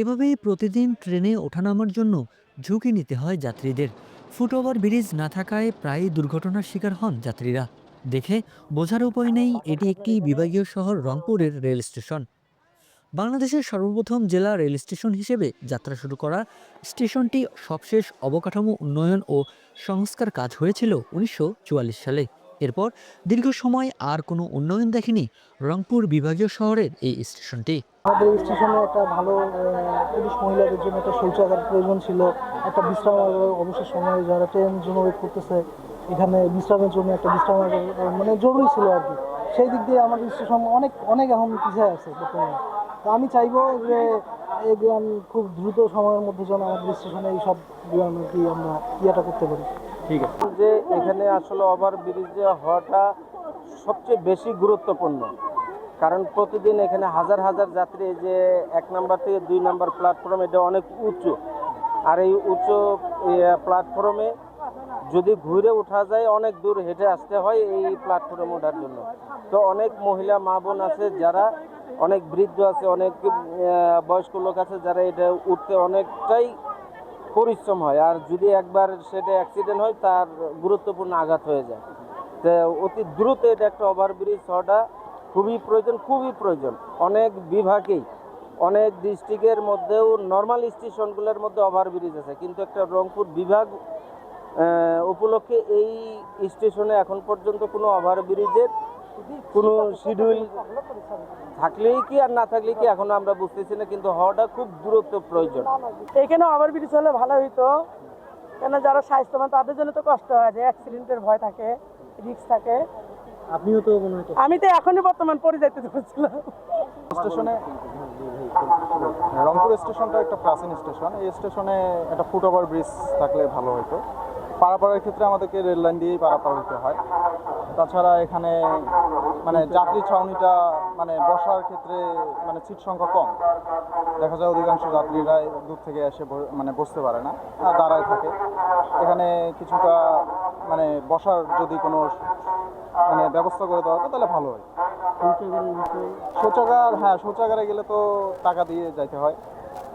এভাবেই প্রতিদিন ট্রেনে ওঠানামার জন্য ঝুঁকি নিতে হয় যাত্রীদের। ফুটওভার ব্রিজ না থাকায় প্রায়ই দুর্ঘটনার শিকার হন যাত্রীরা। দেখে বোঝার উপায় নেই, এটি একটি বিভাগীয় শহর রংপুরের রেল স্টেশন। বাংলাদেশের সর্বপ্রথম জেলা রেল স্টেশন হিসেবে যাত্রা শুরু করা স্টেশনটি সবশেষ অবকাঠামো উন্নয়ন ও সংস্কার কাজ হয়েছিল উনিশশো চুয়াল্লিশ সালে। এরপর দীর্ঘ সময় আর কোনো উন্নয়ন দেখেনি রংপুর বিভাগীয় শহরের এই স্টেশনটি। আমাদের স্টেশনে একটা ভালো পুরুষ মহিলাদের জন্য একটা শৌচাগার প্রয়োজন ছিল। একটা বিশ্রামাগার অবসর সময়ে যারা ট্রেন জন্য ওয়েট করতেছে, এখানে বিশ্রামের জন্য একটা বিশ্রামাগার মানে জরুরি ছিল আর কি। সেই দিক দিয়ে আমাদের স্টেশন অনেক অনেক এখন পিছিয়ে আছে বর্তমানে। তো আমি চাইব যে এই খুব দ্রুত সময়ের মধ্যে যেন আমাদের স্টেশনে এই আর কি আমরা ইয়েটা করতে পারি। যে এখানে আসলে ওভার ব্রিজে হওয়াটা সবচেয়ে বেশি গুরুত্বপূর্ণ। কারণ প্রতিদিন এখানে হাজার হাজার যাত্রী যে এক নাম্বার থেকে দুই নাম্বার প্ল্যাটফর্ম এটা অনেক উঁচু। আর এই উঁচু প্ল্যাটফর্মে যদি ঘুরে ওঠা যায়, অনেক দূর হেঁটে আসতে হয় এই প্ল্যাটফর্মে ওঠার জন্য। তো অনেক মহিলা মা বোন আছে যারা, অনেক বৃদ্ধ আছে, অনেক বয়স্ক লোক আছে যারা এটা উঠতে অনেকটাই পরিশ্রম হয়। আর যদি একবার সেটা অ্যাক্সিডেন্ট হয়, তার গুরুত্বপূর্ণ আঘাত হয়ে যায়। তো অতি দ্রুত এটা একটা ওভারব্রিজ হওয়াটা খুবই প্রয়োজন খুবই প্রয়োজন। অনেক বিভাগেই, অনেক ডিস্ট্রিক্টের মধ্যেও নর্মাল স্টেশনগুলোর মধ্যে ওভারব্রিজ আছে। কিন্তু একটা রংপুর বিভাগ উপলক্ষে এই স্টেশনে এখন পর্যন্ত কোনো ওভারব্রিজের কোনো শিডিউল থাকলেই কি আর না থাকলেই কি এখনও আমরা বুঝতেছি না কিন্তু হওয়াটা খুব গুরুত্ব প্রয়োজন। এখানে ওভারব্রিজ হলে ভালো হইতো। কেন যারা স্বাস্থ্যবান তাদের জন্য তো কষ্ট হয় যে অ্যাক্সিডেন্টের ভয় থাকে রিস্ক থাকে। আপনিও তো মনে হয় আমি তো এখনই বর্তমান পরিযায়িত করছিলাম স্টেশনে রংপুর স্টেশনটা একটা প্রাচীন স্টেশন। এই স্টেশনে একটা ফুট ওভার ব্রিজ থাকলে ভালো হতো পারাপারের ক্ষেত্রে আমাদেরকে রেল লাইন দিয়েই পারাপার হতে হয়। তাছাড়া এখানে মানে যাত্রী ছাউনিটা মানে বসার ক্ষেত্রে মানে সিট সংখ্যা কম। দেখা যায় অধিকাংশ যাত্রীরাই দূর থেকে এসে মানে বসতে পারে না দাঁড়ায় থাকে। এখানে কিছুটা মানে বসার যদি কোনো মানে ব্যবস্থা করে দেওয়া হতো তাহলে ভালো হয়। শৌচাগার হ্যাঁ শৌচাগারে গেলে তো টাকা দিয়ে যাইতে হয়।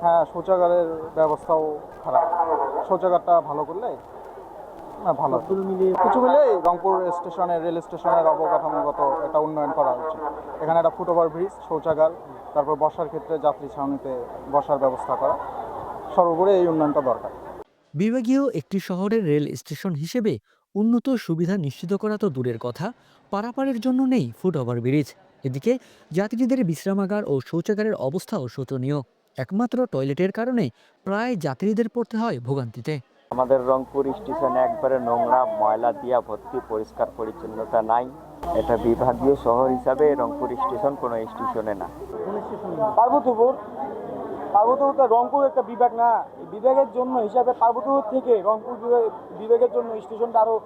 হ্যাঁ শৌচাগারের ব্যবস্থাও খারাপ। শৌচাগারটা ভালো করলে না ভালো। কিছু মিলেই রংপুর স্টেশনের রেল স্টেশনের অবকাঠামোগত একটা উন্নয়ন করা উচিত এখানে একটা ফুট ওভার ব্রিজ শৌচাগার তারপর বসার ক্ষেত্রে যাত্রী ছাউনিতে বসার ব্যবস্থা করা। সর্বোপরি এই উন্নয়নটা দরকার। বিভাগীয় একটি শহরের রেল স্টেশন হিসেবে উন্নত সুবিধা নিশ্চিত করা তো দূরের কথা পারাপারের জন্য নেই ফুট ওভারব্রিজ এদিকে যাত্রীদের বিশ্রামাগার ও শৌচাগারের অবস্থাও শোচনীয়। একমাত্র টয়লেটের কারণে প্রায় যাত্রীদের পড়তে হয় ভোগান্তিতে। আমাদের রংপুর স্টেশনে একবারে নোংরা ময়লা দিয়া ভর্তি, পরিষ্কার, পরিচ্ছন্নতা নাই। এটা বিভাগীয় শহর হিসাবে রংপুর স্টেশন কোনো স্টেশনে না। পার্বতীপুর? পার্বতীপুর তো রংপুর একটা বিভাগ না। বিভাগের জন্য হিসাবে পার্বতীপুর থেকে রংপুর বিভাগ- বিভাগের জন্য স্টেশনটা আরও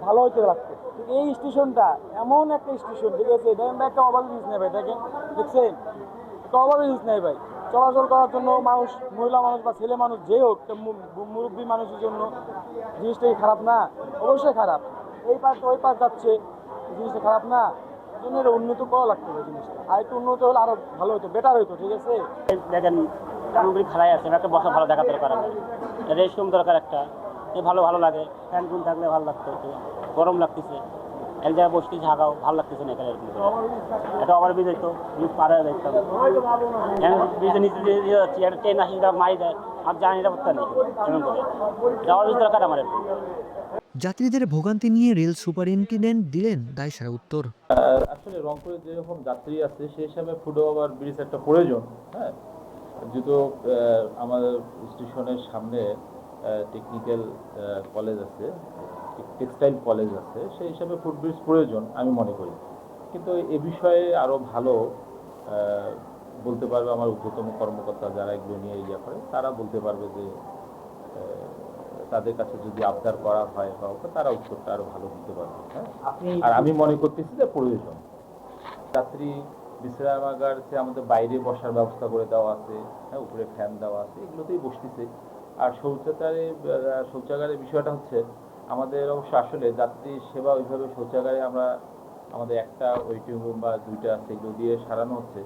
ভালো হইতে লাগতো এই স্টেশনটা এমন একটা স্টেশন, ঠিক আছে? ভাই একটা ওভার ব্রিজ নেই ভাই, দেখেন? দেখছেন? একটা ওভার ব্রিজ নেই ভাই। চলাচল করার জন্য মানুষ, মহিলা মানুষ বা ছেলে মানুষ যে হোক মুরব্বী মানুষের জন্য জিনিসটা কি খারাপ না? অবশ্যই খারাপ। এই পাশ ওই পাশ যাচ্ছে, জিনিসটা খারাপ না। জন্য উন্নত করা লাগতো ভাই জিনিসটা। আর একটু উন্নত হলে আরও ভালো হতো বেটার হতো, ঠিক আছে? দেখেন সামগ্রী খালাই আছে, একটা বসা ভালো দেখা দরকার আমার রেস্টরুম দরকার একটা এ ভালো ভালো লাগে ফ্যান গুন থাকলে ভালো লাগতো, গরম লাগতেছে। এক জায়গায় বসতে ঝাঁকাও ভালো লাগতেছে না এখানে। এটা আবার ব্রিজ হইতো ব্রিজ পার হয়ে যাইতাম ব্রিজের নিচে দিয়ে দিয়ে যাচ্ছি একটা ট্রেন আসি তারা মারি দেয় আর জানি নিরাপত্তা নেই এমন করে। যাওয়ার ব্রিজ দরকার আমার যাত্রীদের ভোগান্তি নিয়ে রেল সুপারিনটেন্ডেন্ট দিলেন দায়সারা উত্তর। আসলে রংপুরে যেরকম যাত্রী আছে সেই হিসাবে ফুট ওভার ব্রিজ একটা প্রয়োজন হ্যাঁ? যেহেতু আমাদের স্টেশনের সামনে টেকনিক্যাল কলেজ আছে টেক্সটাইল কলেজ আছে সেই হিসাবে ফুট ব্রিজ প্রয়োজন আমি মনে করি। কিন্তু এ বিষয়ে আরও ভালো বলতে পারবে আমার ঊর্ধ্বতম কর্মকর্তা যারা এগুলো নিয়ে ইয়ে করে তারা বলতে পারবে যে তাদের কাছে যদি আবদার করা হয় বা ওকে, তারা উত্তরটা আরও ভালো দিতে পারবে হ্যাঁ? আর আমি মনে করতেছি যে প্রয়োজন। যাত্রী বিশ্রামাগার যে আমাদের বাইরে বসার ব্যবস্থা করে দেওয়া আছে হ্যাঁ উপরে ফ্যান দেওয়া আছে এগুলোতেই বসতেছে। আর শৌচাগারে শৌচাগারের বিষয়টা হচ্ছে আমাদের অবশ্য আসলে যাত্রী সেবা ওইভাবে শৌচাগারে আমরা আমাদের একটা ওয়েটিং রুম বা দুইটা সেগুলো দিয়ে সারানো হচ্ছে।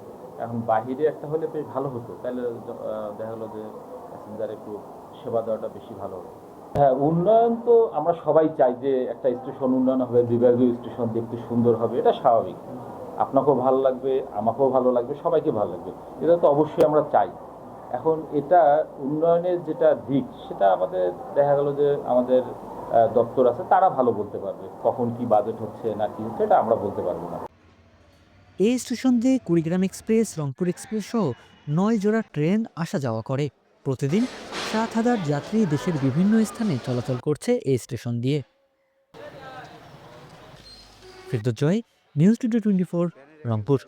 এখন বাহিরে একটা হলে বেশ ভালো হতো। তাহলে দেখা গেলো যে প্যাসেঞ্জার একটু সেবা দেওয়াটা বেশি ভালো হতো। হ্যাঁ উন্নয়ন তো আমরা সবাই চাই যে একটা স্টেশন উন্নয়ন হবে বিভাগীয় স্টেশন দেখতে সুন্দর হবে, এটা স্বাভাবিক। আপনাকেও ভালো লাগবে, আমাকেও ভালো লাগবে, সবাইকে ভালো লাগবে। এটা তো অবশ্যই আমরা চাই। এখন এটা উন্নয়নের যেটা দিক, সেটা আমাদের দেখা গেল যে আমাদের দপ্তর আছে, তারা ভালো বলতে পারবে কখন কি বাজেট হচ্ছে না কি হচ্ছে এটা আমরা বলতে পারব না। এই স্টেশন দিয়ে কুড়িগ্রাম এক্সপ্রেস, রংপুর এক্সপ্রেস সহ নয় জোড়া ট্রেন আসা যাওয়া করে। প্রতিদিন সাত হাজার যাত্রী দেশের বিভিন্ন স্থানে চলাচল করছে এই স্টেশন দিয়ে। Firdous Joy, news twenty twenty four, Rangpur.